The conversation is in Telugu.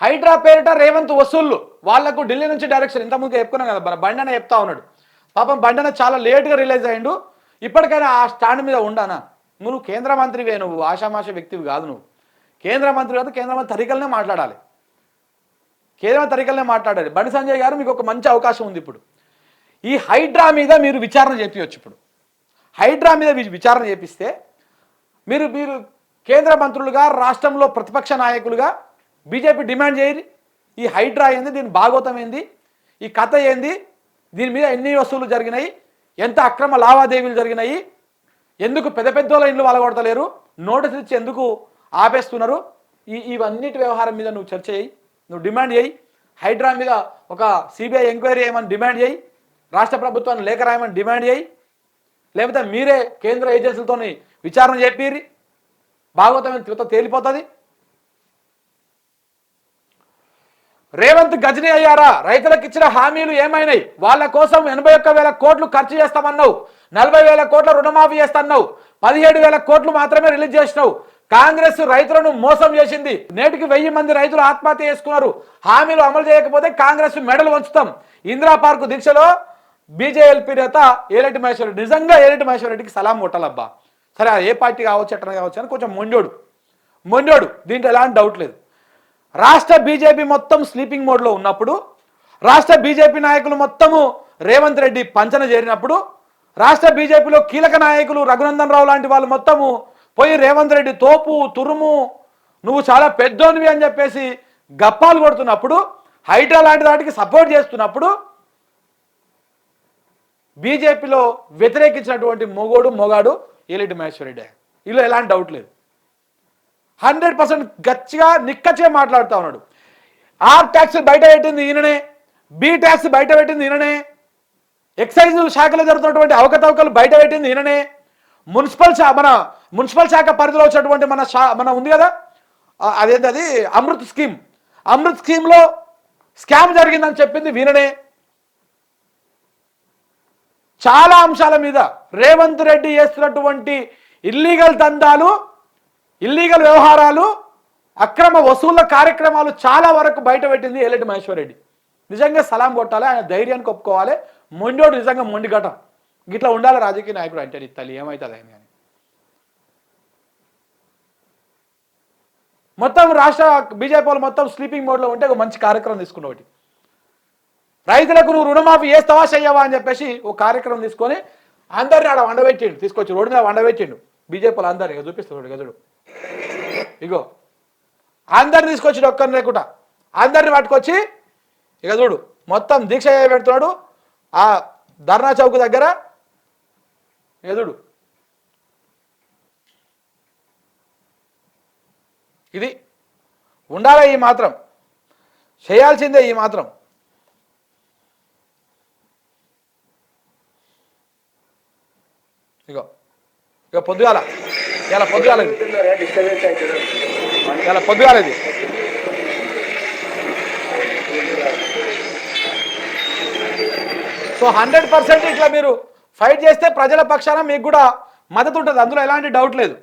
హైడ్రా పేరిట రేవంత్ వసూళ్ళు వాళ్ళకు ఢిల్లీ నుంచి డైరెక్షన్ ఇంతకుముందు చెప్పుకున్నాం కదా మన బండన చెప్తా ఉన్నాడు. పాపం బండన చాలా లేట్గా రిలీజ్ అయ్యిండు ఇప్పటికైనా ఆ స్టాండ్ మీద ఉండానా? నువ్వు కేంద్ర మంత్రివే నువ్వు ఆషామాష వ్యక్తివి కాదు నువ్వు. కేంద్ర మంత్రి కాదు కేంద్ర మంత్రి తరికలనే మాట్లాడాలి. కేంద్ర తరికలనే మాట్లాడాలి. బండి సంజయ్ గారు మీకు ఒక మంచి అవకాశం ఉంది ఇప్పుడు. ఈ హైడ్రా మీద మీరు విచారణ చేపించవచ్చు ఇప్పుడు. హైడ్రా మీద విచారణ చేపిస్తే మీరు మీరు కేంద్ర మంత్రులుగా రాష్ట్రంలో ప్రతిపక్ష నాయకులుగా బీజేపీ డిమాండ్ చేయరు. ఈ హైడ్రా ఏంది? దీని భాగవతం ఏంది? ఈ కథ ఏంది? దీని మీద ఎన్ని వస్తువులు జరిగినాయి? ఎంత అక్రమ లావాదేవీలు జరిగినాయి? ఎందుకు పెద్ద పెద్ద ఇండ్లు వాళ్ళగొడతలేరు నోటీస్ ఇచ్చి ఎందుకు ఆపేస్తున్నారు? ఈ ఇవన్నిటి వ్యవహారం మీద నువ్వు చర్చ చేయి. నువ్వు డిమాండ్ చేయి. హైడ్రా మీద ఒక సిబిఐ ఎంక్వైరీ చేయమని డిమాండ్ చేయి. రాష్ట్ర ప్రభుత్వాన్ని లేఖ రాయమని డిమాండ్ చేయి. లేకపోతే మీరే కేంద్ర ఏజెన్సీలతో విచారణ చెప్పిర్రి భాగవతం తేలిపోతుంది. రేవంత్ గజనీ అయ్యారా? రైతులకు ఇచ్చిన హామీలు ఏమైనాయి? వాళ్ళ కోసం ఎనభై ఒక్క వేల కోట్లు ఖర్చు చేస్తామన్నావు. నలభై వేల కోట్ల రుణమాఫీ చేస్తాన్నావు. పదిహేడు వేల కోట్లు మాత్రమే రిలీజ్ చేసినావు. కాంగ్రెస్ రైతులను మోసం చేసింది. నేటికి వెయ్యి మంది రైతులు ఆత్మహత్య చేసుకున్నారు. హామీలు అమలు చేయకపోతే కాంగ్రెస్ మెడలు వంచుతాం. ఇందిరా పార్కు దీక్షలో బీజేఎల్పీ నేత ఏలటి మహేశ్వర రెడ్డి నిజంగా ఏలటి మహేశ్వర రెడ్డికి సలాం కొట్టాలబ్బా. సరే ఏ పార్టీ కావచ్చు ఎట్లా కావచ్చు అని కొంచెం మొండోడు. మొండోడు. దీంట్లో ఎలాంటి డౌట్ లేదు. రాష్ట్ర బీజేపీ మొత్తం స్లీపింగ్ మోడ్లో ఉన్నప్పుడు రాష్ట్ర బీజేపీ నాయకులు మొత్తము రేవంత్ రెడ్డి పంచన చేరినప్పుడు రాష్ట్ర బీజేపీలో కీలక నాయకులు రఘునందన్ రావు లాంటి వాళ్ళు మొత్తము పోయి రేవంత్ రెడ్డి తోపు తురుము నువ్వు చాలా పెద్దోనివి అని చెప్పేసి గప్పాలు కొడుతున్నప్పుడు హైడ్రా లాంటి దాటికి సపోర్ట్ చేస్తున్నప్పుడు బీజేపీలో వ్యతిరేకించినటువంటి మొగోడు మొగాడు ఏలిటి మహేశ్వరరెడ్డి. ఇలా ఎలాంటి డౌట్ లేదు. హండ్రెడ్ పర్సెంట్ గచ్చిగా నిక్కచ్చిగా మాట్లాడుతూ ఉన్నాడు. ఆర్ ట్యాక్స్ బయట పెట్టింది ఈయననే బి ట్యాక్స్ బయట పెట్టింది ఈయననే ఎక్సైజ్ శాఖలో జరుగుతున్నటువంటి అవకతవకలు బయట పెట్టింది ఈయననే మున్సిపల్ శా మన మున్సిపల్ శాఖ పరిధిలో వచ్చినటువంటి మన శా మన ఉంది కదా? అదేంటి అది? అమృత్ స్కీమ్. అమృత్ స్కీమ్లో స్కామ్ జరిగిందని చెప్పింది వీననే చాలా అంశాల మీద రేవంత్ రెడ్డి చేస్తున్నటువంటి ఇల్లీగల్ దందాలు ఇల్లీగల్ వ్యవహారాలు అక్రమ వసూళ్ళ కార్యక్రమాలు చాలా వరకు బయట పెట్టింది మహేశ్వరరెడ్డి రెడ్డి. నిజంగా సలాం కొట్టాలి ఆయన ధైర్యానికి ఒప్పుకోవాలి మొండోడు నిజంగా మొండిగటం గిట్లా ఉండాలి రాజకీయ నాయకుడు అంటే తల్లి ఏమవుతుంది ఆయన కానీ? మొత్తం రాష్ట్ర బీజేపీ వాళ్ళు మొత్తం స్లీపింగ్ మోడ్లో ఉంటే ఒక మంచి కార్యక్రమం తీసుకున్న ఒకటి. రైతులకు నువ్వు రుణమాఫీ ఏ చేస్తావా చెయ్యవా అని చెప్పేసి ఒక కార్యక్రమం తీసుకొని అందరిని ఆడ వండబెట్టిండు. తీసుకొచ్చి రోడ్డు మీద వండబెట్టిండు. బీజేపీలు అందరు ఇక చూపిస్తున్నాడు గజుడు ఇగో అందరిని తీసుకొచ్చి ఒక్కరిని లేకుండా. అందరిని పట్టుకొచ్చి ఇక చూడు మొత్తం దీక్ష పెడుతున్నాడు. ఆ ధర్నా చౌక్ దగ్గర ఇక చూడు. ఇది ఉండాలి ఈ మాత్రం. చేయాల్సిందే ఈ మాత్రం. ఇగో ఇక పొద్దుగాల. ఇలా పొద్దుగాలేదు? ఇలా పొద్దుగాలేదు? సో హండ్రెడ్ పర్సెంట్ ఇట్లా మీరు ఫైట్ చేస్తే ప్రజల పక్షాన మీకు కూడా మద్దతు ఉంటుంది. అందులో ఎలాంటి డౌట్ లేదు.